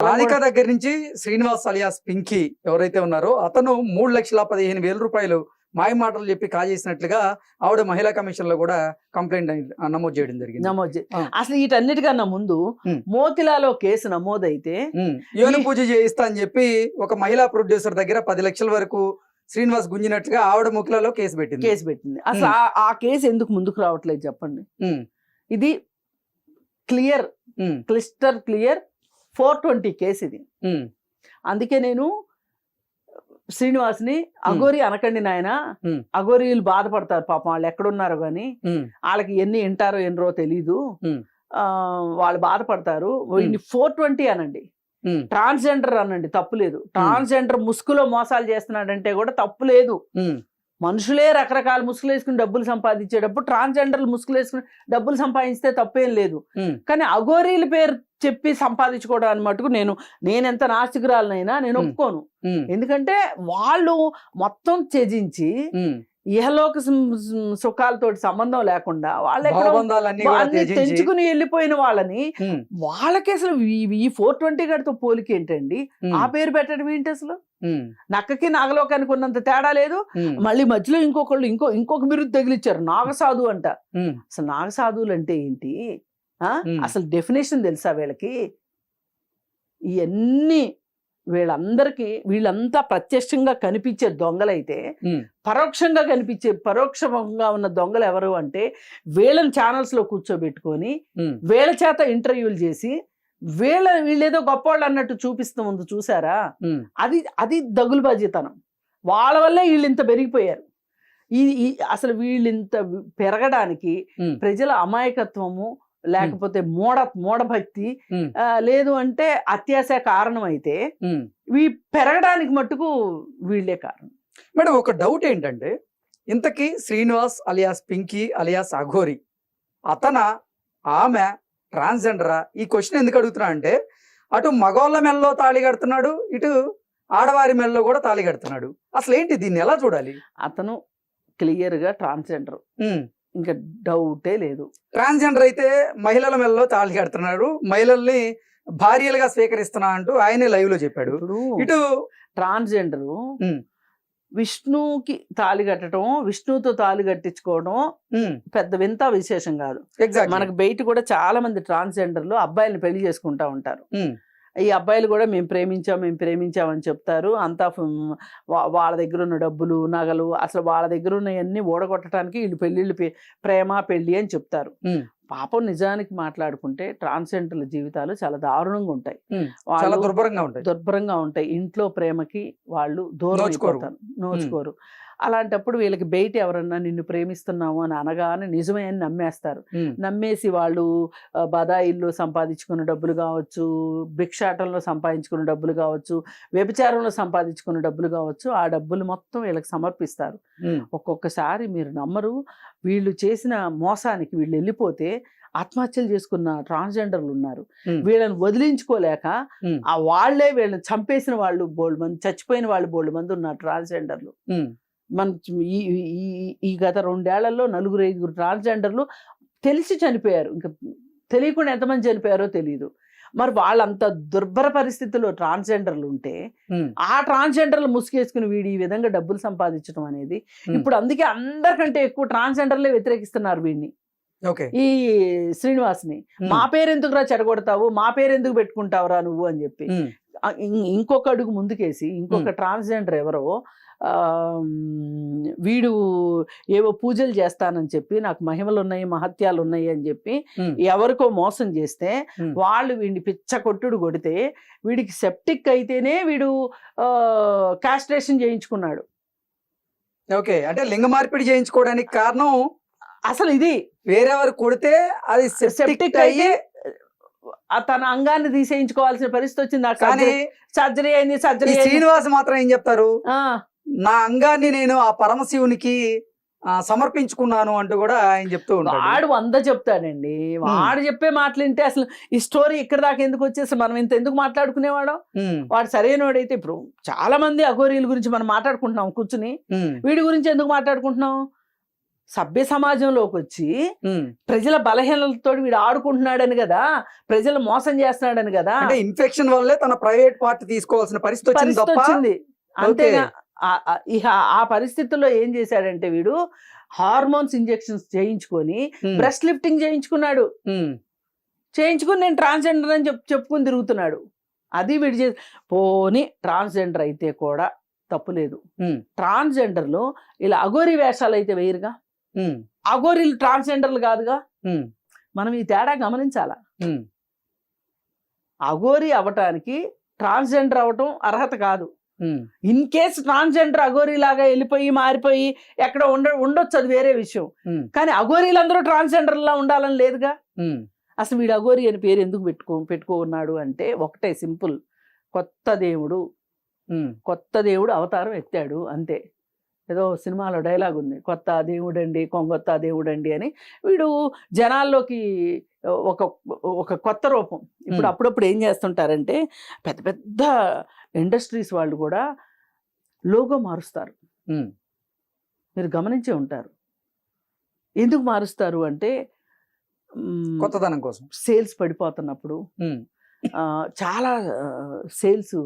రాధిక దగ్గర నుంచి శ్రీనివాస్ అలియాస్ పింకీ ఎవరైతే ఉన్నారో అతను మూడు లక్షల పదిహేను వేల రూపాయలు మాయ మాటలు చెప్పి కాజేసినట్లుగా ఆవిడ మహిళా కమిషన్లో కూడా కంప్లైంట్ నమోదు చేయడం జరిగింది. నమోదు. అసలు వీటన్నిటికన్నా ముందు. మోతిలాలో కేసు నమోదైతే యోని పూజ చేయిస్తా అని చెప్పి ఒక మహిళా ప్రొడ్యూసర్ దగ్గర పది లక్షల వరకు శ్రీనివాస్ గుంజినట్లుగా ఆవిడ ముఖిలలో కేసు పెట్టింది. కేసు పెట్టింది. అసలు ఆ- కేసు ఎందుకు ముందుకు రావట్లేదు చెప్పండి. ఇది క్లియర్ క్లిస్టర్ క్లియర్ ఫోర్ ట్వంటీ కేసు ఇది అందుకే నేను శ్రీనివాస్ని అఘోరి అనకండి నాయన. అఘోరీలు బాధపడతారు పాపం వాళ్ళు ఎక్కడున్నారో కానీ వాళ్ళకి ఎన్ని వింటారో ఎన్నరో తెలీదు. వాళ్ళు బాధపడతారు. వీడిని ఫోర్ ట్వంటీ అనండి. ట్రాన్స్జెండర్ అనండి తప్పు లేదు. ట్రాన్స్జెండర్ ముసుగులో మోసాలు చేస్తున్నాడంటే కూడా తప్పు లేదు. మనుషులే రకరకాల ముసుగులు వేసుకుని డబ్బులు సంపాదించేటప్పుడు ట్రాన్స్జెండర్లు ముసుగులు వేసుకుని డబ్బులు సంపాదించితే తప్పేం లేదు. కానీ అఘోరీల పేరు చెప్పి సంపాదించుకోవడానికి మటుకు నేను నేను ఎంత నాస్తికురాలనైనా నేను. ఒప్పుకోను. ఎందుకంటే వాళ్ళు మొత్తం త్యజించి. ఇహలోక సు- సు- సుఖాలతోటి సంబంధం లేకుండా వాళ్ళు తెంచుకుని వెళ్ళిపోయిన వాళ్ళని వాళ్ళకి అసలు ఈ- ఫోర్ ట్వంటీ గడితో పోలిక ఏంటండి? ఆ పేరు పెట్టడం ఏంటి అసలు? నక్కకి నాగలోకానికి ఉన్నంత తేడా లేదు. మళ్ళీ మధ్యలో ఇంకొకళ్ళు ఇంకో ఇంకొక బిరుదు తగిలిచ్చారు నాగసాధు అంట. అసలు నాగసాధువులు అంటే ఏంటి? ఆ? అసలు డెఫినేషన్ తెలుసా వీళ్ళకి? ఇవన్నీ వీళ్ళందరికీ వీళ్ళంతా ప్రత్యక్షంగా కనిపించే దొంగలైతే పరోక్షంగా కనిపించే పరోక్షంగా ఉన్న దొంగలు ఎవరు అంటే వీళ్ళని ఛానల్స్లో కూర్చోబెట్టుకొని వీళ్ళ చేత ఇంటర్వ్యూలు చేసి వీళ్ళ వీళ్ళేదో గొప్పవాళ్ళు అన్నట్టు చూపిస్తూ ఉంది చూసారా? అది అది దగులుబాజీతనం. వాళ్ళ వల్లే వీళ్ళు ఇంత పెరిగిపోయారు. ఈ ఈ అసలు వీళ్ళు ఇంత పెరగడానికి ప్రజల అమాయకత్వము లేకపోతే మూఢ మూఢభక్తి లేదు అంటే అత్యాశ కారణం అయితే. ఇవి పెరగడానికి మట్టుకు వీళ్ళే కారణం. మేడం ఒక డౌట్ ఏంటంటే ఇంతకీ శ్రీనివాస్ అలియాస్ పింకీ అలియాస్ అఘోరి అతన ఆమె ట్రాన్స్జెండరా ఈ క్వశ్చన్ ఎందుకు అడుగుతున్నా అంటే అటు మగవాళ్ళ మెల్లో తాళి కడుతున్నాడు ఇటు ఆడవారి మెల్లో కూడా తాళి కడుతున్నాడు. అసలు ఏంటి దీన్ని ఎలా చూడాలి? అతను క్లియర్గా ట్రాన్స్జెండర్ ఇంకా డౌటే లేదు. ట్రాన్స్జెండర్ అయితే మహిళల మెల్లో తాళి కడుతున్నాడు మహిళల్ని భార్యలుగా స్వీకరిస్తున్నా అంటూ ఆయనే లైవ్లో చెప్పాడు ఇటు ట్రాన్స్జెండర్. విష్ణుకి తాళి కట్టడం విష్ణుతో తాళి కట్టించుకోవడం పెద్ద వింత విశేషం కాదు. మనకు బయట కూడా చాలా మంది ట్రాన్స్జెండర్లు అబ్బాయిలను పెళ్ళి చేసుకుంటా ఉంటారు. ఈ అబ్బాయిలు కూడా మేము ప్రేమించాం మేము ప్రేమించామని చెప్తారు. అంతా వాళ్ళ దగ్గర ఉన్న డబ్బులు నగలు అసలు వాళ్ళ దగ్గర ఉన్నవన్నీ ఓడగొట్టడానికి వీళ్ళు పెళ్ళిళ్ళు ప్రేమ పెళ్ళి అని చెప్తారు. పాపం నిజానికి మాట్లాడుకుంటే ట్రాన్స్జెండర్ల జీవితాలు చాలా దారుణంగా ఉంటాయి. చాలా దుర్భరంగా ఉంటాయి. దుర్భరంగా ఉంటాయి. ఇంట్లో ప్రేమకి వాళ్ళు దూరం నోచుకోరు. అలాంటప్పుడు వీళ్ళకి బయట ఎవరన్నా నిన్ను ప్రేమిస్తున్నాము అని అనగానే నిజమే అని నమ్మేస్తారు. నమ్మేసి వాళ్ళు బదాయిల్లో సంపాదించుకున్న డబ్బులు కావచ్చు భిక్షాటంలో సంపాదించుకున్న డబ్బులు కావచ్చు వ్యభిచారంలో సంపాదించుకున్న డబ్బులు కావచ్చు ఆ డబ్బులు మొత్తం వీళ్ళకి సమర్పిస్తారు. ఒక్కొక్కసారి మీరు నమ్మరు. వీళ్ళు చేసిన మోసానికి వీళ్ళు వెళ్ళిపోతే ఆత్మహత్యలు చేసుకున్న ట్రాన్స్జెండర్లు ఉన్నారు. వీళ్ళని వదిలించుకోలేక. ఆ వాళ్ళే వీళ్ళని చంపేసిన వాళ్ళు బోల్డ్ మంది చచ్చిపోయిన వాళ్ళు బోల్డ్ మంది ఉన్నారు ట్రాన్స్జెండర్లు. మన ఈ ఈ- గత రెండేళ్ళలో నలుగురు ఐదుగురు ట్రాన్స్జెండర్లు తెలిసి చనిపోయారు. ఇంకా తెలియకుండా ఎంతమంది చనిపోయారో తెలియదు మరి వాళ్ళంత దుర్భర పరిస్థితుల్లో ట్రాన్స్జెండర్లు ఉంటే. ఆ ట్రాన్స్జెండర్లు ముసుగేసుకుని వీడి ఈ విధంగా డబ్బులు సంపాదించడం అనేది. ఇప్పుడు అందుకే అందరికంటే ఎక్కువ ట్రాన్స్జెండర్లే వ్యతిరేకిస్తున్నారు వీడిని. ఓకే. ఈ శ్రీనివాస్ని. మా పేరు ఎందుకురా చెడగొడతావు? మా పేరు ఎందుకు పెట్టుకుంటావురా నువ్వు? అని చెప్పి. ఇంకొక అడుగు ముందుకేసి ఇంకొక. ట్రాన్స్జెండర్ ఎవరో వీడు ఏవో పూజలు చేస్తానని చెప్పి నాకు మహిమలు ఉన్నాయి మహత్యాలు ఉన్నాయి అని చెప్పి ఎవరికో మోసం చేస్తే. వాళ్ళు వీడిని పిచ్చ కొట్టుడు కొడితే వీడికి సెప్టిక్ అయితేనే వీడు కాస్ట్రేషన్ చేయించుకున్నాడు. ఓకే. అంటే లింగ మార్పిడి చేయించుకోవడానికి కారణం అసలు ఇది. వేరెవరు కొడితే అది సెప్టిక్ అయ్యి తన అంగాన్ని తీసేయించుకోవాల్సిన పరిస్థితి వచ్చింది. కానీ సర్జరీ అయింది సర్జరీ శ్రీనివాస్ మాత్రం ఏం చెప్తారు? నా అంగాన్ని నేను ఆ పరమశివునికి సమర్పించుకున్నాను అంటూ కూడా ఆయన చెప్తూ ఉంటాడు. వాడు వంద చెప్తాడండి. వాడు చెప్పే మాటలు వింటే అసలు ఈ స్టోరీ ఇక్కడ దాకా ఎందుకు వచ్చేసి మనం ఇంత ఎందుకు మాట్లాడుకునేవాడు? వాడు సరైనవాడైతే ఇప్పుడు చాలా మంది అఘోరీల గురించి మనం మాట్లాడుకుంటున్నాం కూర్చుని. వీడి గురించి ఎందుకు మాట్లాడుకుంటున్నాం? సభ్య సమాజంలోకి వచ్చి. ప్రజల బలహీనలతో వీడు ఆడుకుంటున్నాడని కదా? ప్రజలు మోసం చేస్తున్నాడని కదా? అంటే ఇన్ఫెక్షన్ వల్లే తన ప్రైవేట్ పార్ట్ తీసుకోవాల్సిన పరిస్థితి వచ్చింది అంతేగా. ఆ- ఆ- పరిస్థితుల్లో ఏం చేశాడంటే వీడు హార్మోన్స్ ఇంజెక్షన్స్ చేయించుకొని బ్రెస్ట్ లిఫ్టింగ్ చేయించుకున్నాడు. చేయించుకుని నేను ట్రాన్స్జెండర్ అని చెప్పు చెప్పుకుని తిరుగుతున్నాడు. అది వీడు చే పోని ట్రాన్స్జెండర్ అయితే కూడా తప్పులేదు. ట్రాన్స్జెండర్లు ఇలా అఘోరి వేషాలు అయితే వేయరుగా? అఘోరీలు ట్రాన్స్జెండర్లు కాదుగా? మనం ఈ తేడా గమనించాలా? అఘోరి అవటానికి ట్రాన్స్జెండర్ అవటం అర్హత కాదు. ఇన్ కేస్ ట్రాన్స్జెండర్ అఘోరీ లాగా వెళ్ళిపోయి మారిపోయి ఎక్కడ ఉండ ఉండొచ్చు అది వేరే విషయం. కానీ అఘోరీలందరూ ట్రాన్స్జెండర్లా ఉండాలని లేదుగా? అసలు వీడు అఘోరి అని పేరు ఎందుకు పెట్టుకో పెట్టుకున్నాడు అంటే ఒకటే సింపుల్. కొత్త దేవుడు కొత్త దేవుడు అవతారం ఎత్తాడు అంతే. ఏదో సినిమాలో డైలాగ్ ఉంది కొత్త దేవుడండి కొంగొత్త దేవుడండి అని. వీడు జనాల్లోకి ఒక ఒక కొత్త రూపం. ఇప్పుడు. అప్పుడప్పుడు ఏం చేస్తుంటారంటే పెద్ద పెద్ద ఇండస్ట్రీస్ వాళ్ళు కూడా లోగో మారుస్తారు. మీరు గమనించే ఉంటారు. ఎందుకు మారుస్తారు అంటే కొత్తదనం కోసం. సేల్స్ పడిపోతున్నప్పుడు చాలా సేల్స్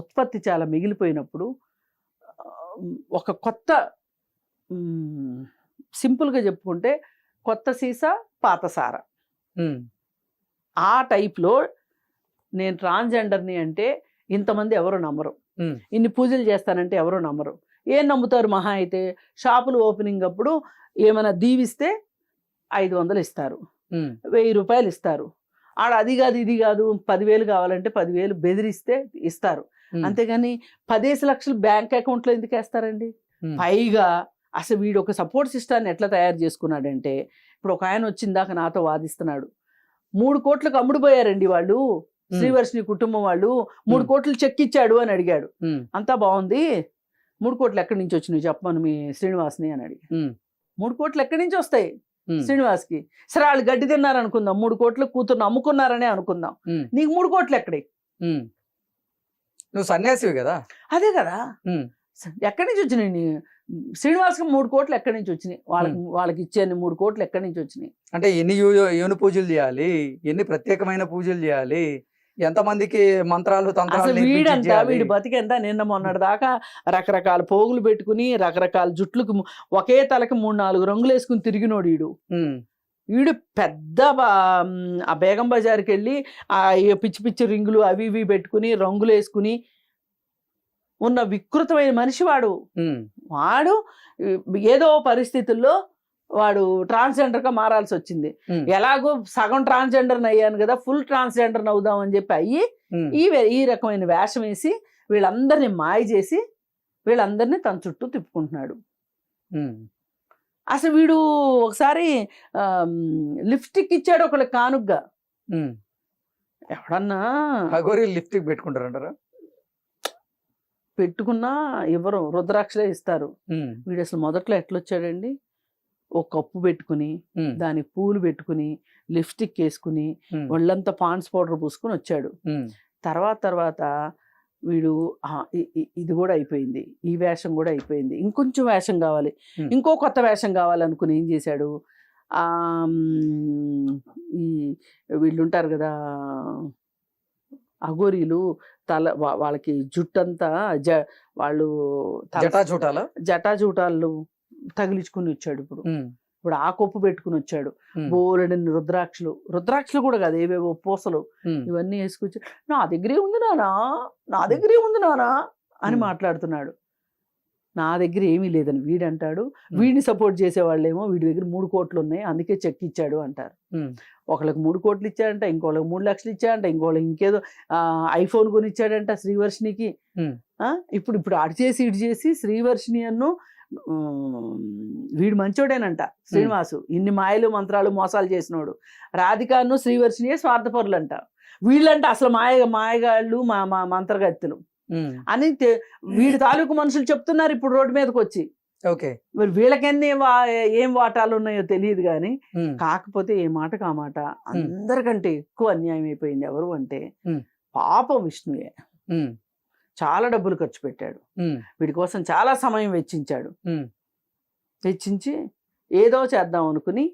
ఉత్పత్తి చాలా మిగిలిపోయినప్పుడు ఒక కొత్త సింపుల్గా చెప్పుకుంటే కొత్త సీసా పాత సార. ఆ టైప్లో నేను ట్రాన్స్జెండర్ని అంటే ఇంతమంది ఎవరు నమ్మరు. ఇన్ని పూజలు చేస్తానంటే ఎవరు నమ్మరు. ఏం నమ్ముతారు మహా అయితే? షాపులు ఓపెనింగ్ అప్పుడు ఏమైనా దీవిస్తే ఐదు వందలు ఇస్తారు. వెయ్యి రూపాయలు ఇస్తారు. ఆడ అది కాదు ఇది కాదు పదివేలు కావాలంటే పదివేలు బెదిరిస్తే ఇస్తారు. అంతేగాని పదేసి లక్షలు బ్యాంక్ అకౌంట్లో ఎందుకు వేస్తారండి? పైగా అసలు వీడు ఒక సపోర్ట్ సిస్టాన్ని ఎట్లా తయారు చేసుకున్నాడంటే ఇప్పుడు ఒక ఆయన వచ్చిందాక నాతో వాదిస్తున్నాడు. మూడు కోట్లకు అమ్ముడుపోయారండి వాళ్ళు. శ్రీవర్షిని కుటుంబం వాళ్ళు మూడు. కోట్లు చెక్ ఇచ్చాడు అని అడిగాడు. అంతా బాగుంది. మూడు కోట్లు ఎక్కడి నుంచి వచ్చినాయి చెప్పమను మీ శ్రీనివాస్ని అని అడిగి ఉమ్, మూడు కోట్లు ఎక్కడి నుంచి వస్తాయి? శ్రీనివాస్కి. సరే వాళ్ళు గడ్డి తిన్నారు అనుకుందాం. మూడు కోట్లు కూతుర్ని అమ్ముకున్నారనే అనుకుందాం. నీకు మూడు కోట్లు ఎక్కడే. నువ్వు సన్యాసివి కదా? అదే కదా. ఎక్కడి నుంచి వచ్చినాయి నీ శ్రీనివాస్కి మూడు కోట్లు ఎక్కడి నుంచి వచ్చినాయి? వాళ్ళకి వాళ్ళకి ఇచ్చే మూడు కోట్లు ఎక్కడి నుంచి వచ్చినాయి? అంటే ఎన్ని యోని పూజలు చేయాలి? ఎన్ని ప్రత్యేకమైన పూజలు చేయాలి? ఎంతమందికి మంత్రాలు తంత్రాలు వీడంతా? వీడి బతికెంత నిన్న మొన్నటి దాకా రకరకాల పోగులు పెట్టుకుని రకరకాల జుట్లకు ఒకే తలకి మూడు నాలుగు రంగులు వేసుకుని తిరిగినోడు వీడు వీడు పెద్ద ఆ బేగం బజార్కి వెళ్ళి ఆ పిచ్చి పిచ్చి రింగులు అవి ఇవి పెట్టుకుని రంగులు వేసుకుని ఉన్న వికృతమైన మనిషి వాడు. వాడు ఏదో పరిస్థితుల్లో వాడు ట్రాన్స్జెండర్గా మారాల్సి వచ్చింది ఎలాగో సగం ట్రాన్స్జెండర్ అయ్యాను కదా ఫుల్ ట్రాన్స్జెండర్ అవుదాం అని చెప్పి అయ్యి ఈ ఈ రకమైన వేషం వేసి వీళ్ళందరినీ మాయ చేసి వీళ్ళందరినీ తన చుట్టూ తిప్పుకుంటున్నాడు. అసలు వీడు ఒకసారి లిప్స్టిక్ ఇచ్చాడు ఒకళ్ళకి కానుగ్గా. ఎవడన్నా? అఘోరి లిప్స్టిక్ పెట్టుకుంటారంటారా? పెట్టుకున్నా ఇవ్వరు రుద్రాక్షలే ఇస్తారు. వీడు అసలు మొదట్లో ఎట్లొచ్చాడండి? ఒక కప్పు పెట్టుకుని దానికి పూలు పెట్టుకుని లిప్స్టిక్ వేసుకుని ఒళ్ళంతా పాండ్స్ పౌడర్ పూసుకుని వచ్చాడు. తర్వాత తర్వాత వీడు "ఆ, ఇ- ఇ- ఇది కూడా అయిపోయింది. ఈ వేషం కూడా అయిపోయింది. ఇంకొంచెం వేషం కావాలి. ఇంకో కొత్త వేషం కావాలనుకుని ఏం చేశాడు? ఈ వీళ్ళు ఉంటారు కదా అఘోరీలు తల వాళ్ళకి జుట్టంతా జ వాళ్ళు తల- జటా చూటాలా జటాజూటాలు. తగిలించుకుని వచ్చాడు ఇప్పుడు ఇప్పుడు ఆ కొప్పు పెట్టుకుని వచ్చాడు ఉమ్, బోలెడన్ని రుద్రాక్షలు రుద్రాక్షలు కూడా కాదు ఏవేవో పూసలు ఇవన్నీ వేసుకొచ్చి నా దగ్గరే ఉంది నానా నా దగ్గరే ఉంది నానా అని. మాట్లాడుతున్నాడు. నా దగ్గర ఏమీ లేదని వీడు అంటాడు వీడిని సపోర్ట్ చేసే వాళ్ళేమో వీడి దగ్గర మూడు కోట్లు ఉన్నాయి అందుకే చెక్ ఇచ్చాడు అంటారు. ఒకళ్ళకి మూడు కోట్లు ఇచ్చాడంట ఇంకోళ్ళకి మూడు లక్షలు ఇచ్చాడంట ఇంకోళ్ళకి ఇంకేదో ఐఫోన్ కొని ఇచ్చాడంట శ్రీవర్షినికి. ఆ, ఇప్పుడు ఇప్పుడు అటు చేసి ఇటు చేసి శ్రీవర్షిని అన్ను వీడు మంచోడేనంట శ్రీనివాసు. ఇన్ని మాయలు మంత్రాలు మోసాలు చేసినోడు. రాధికాను శ్రీవర్షినియే స్వార్థపరులంట. వీళ్ళంట అసలు మాయ మాయగాళ్ళు మా మా మంత్రగత్తులు. అని వీడి తాలూకు మనుషులు చెప్తున్నారు ఇప్పుడు రోడ్డు మీదకి వచ్చి ఓకే. మరి వీళ్ళకెన్ని ఏం వాటాలు ఉన్నాయో తెలియదు కానీ కాకపోతే ఏ మాటకు ఆ మాట అందరికంటే ఎక్కువ అన్యాయం అయిపోయింది ఎవరు అంటే. పాపం విష్ణువే. ఉమ్, చాలా డబ్బులు ఖర్చు పెట్టాడు. వీడి కోసం చాలా సమయం వెచ్చించాడు. వెచ్చించి ఏదో చేద్దాం అనుకుని.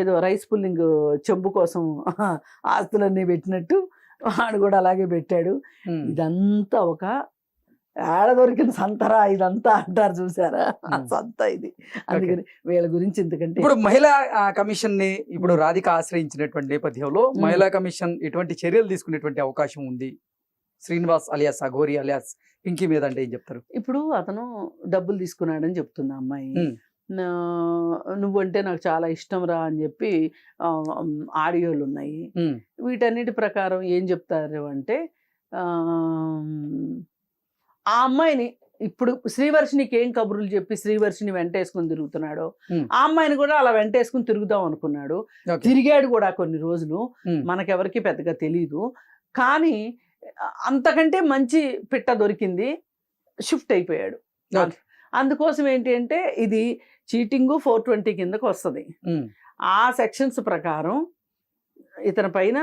ఏదో రైస్ పుల్లింగ్ చెంబు కోసం ఆస్తులన్నీ పెట్టినట్టు వాడు కూడా అలాగే పెట్టాడు. ఇదంతా ఒక ఏడ దొరికిన సంతరా ఇదంతా అంటారు చూసారా. సంత ఇది. అందుకని వీళ్ళ గురించి ఎందుకంటే ఇప్పుడు మహిళా కమిషన్ని ఇప్పుడు రాధిక ఆశ్రయించినటువంటి నేపథ్యంలో మహిళా కమిషన్ ఎటువంటి చర్యలు తీసుకునేటువంటి అవకాశం ఉంది? శ్రీనివాస్ అలియాస్ అఘోరి అలియాస్ పింకీ మీద అంటే ఏం చెప్తారు ఇప్పుడు అతను డబ్బులు తీసుకున్నాడని చెప్తుంది అమ్మాయి నువ్వంటే నాకు చాలా ఇష్టం రా అని చెప్పి ఆడియోలు ఉన్నాయి. వీటన్నిటి ప్రకారం ఏం చెప్తారు అంటే ఆ, అమ్మాయిని ఇప్పుడు శ్రీవర్షినికి ఏం కబుర్లు చెప్పి శ్రీవర్షిని వెంటేసుకుని తిరుగుతున్నాడో. ఆ అమ్మాయిని కూడా అలా వెంటేసుకుని తిరుగుదాం అనుకున్నాడు. తిరిగాడు కూడా కొన్ని రోజులు. మనకెవరికి పెద్దగా తెలియదు కానీ అంతకంటే మంచి పిట్ట దొరికింది షిఫ్ట్ అయిపోయాడు. అందుకోసం ఏంటి అంటే ఇది చీటింగ్ ఫోర్ ట్వంటీ కిందకు వస్తుంది. ఆ సెక్షన్స్ ప్రకారం ఇతని పైన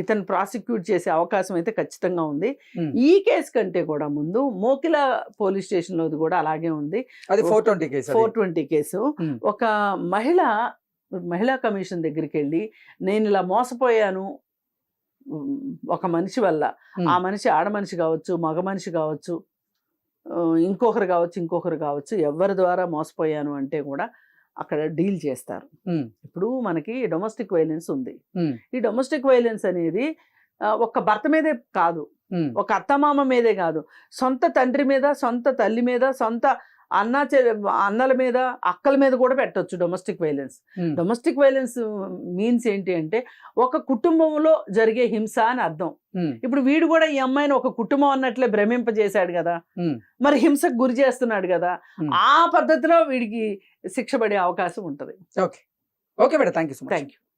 ఇతను ప్రాసిక్యూట్ చేసే అవకాశం అయితే ఖచ్చితంగా ఉంది. ఈ కేసు కంటే కూడా ముందు మోకిల పోలీస్ స్టేషన్ లోది కూడా అలాగే ఉంది అది four twenty case four twenty case. ఒక మహిళ మహిళా కమిషన్ దగ్గరికి వెళ్ళి నేను ఇలా మోసపోయాను ఒక మనిషి వల్ల. ఆ మనిషి ఆడ మనిషి కావచ్చు మగ మనిషి కావచ్చు ఇంకొకరు కావచ్చు ఇంకొకరు కావచ్చు ఎవరి ద్వారా మోసపోయాను అంటే కూడా అక్కడ డీల్ చేస్తారు. ఇప్పుడు మనకి డొమెస్టిక్ వైలెన్స్ ఉంది. ఈ డొమెస్టిక్ వైలెన్స్ అనేది ఆ, ఒక్క భర్త మీదే కాదు. ఒక అత్తమామ మీదే కాదు సొంత తండ్రి మీద సొంత తల్లి మీద సొంత అన్న అన్నల మీద అక్కల మీద కూడా పెట్టొచ్చు domestic violence. Domestic violence means ఏంటి అంటే ఒక కుటుంబంలో జరిగే హింస అని అర్థం. ఇప్పుడు వీడు కూడా ఈ అమ్మాయిని ఒక కుటుంబం అన్నట్లే భ్రమింపజేశాడు కదా. మరి హింసకు గురి చేస్తున్నాడు కదా. ఆ పద్ధతిలో వీడికి శిక్ష పడే అవకాశం ఉంటుంది. Okay. Okay madam. Thank you so much. Thank you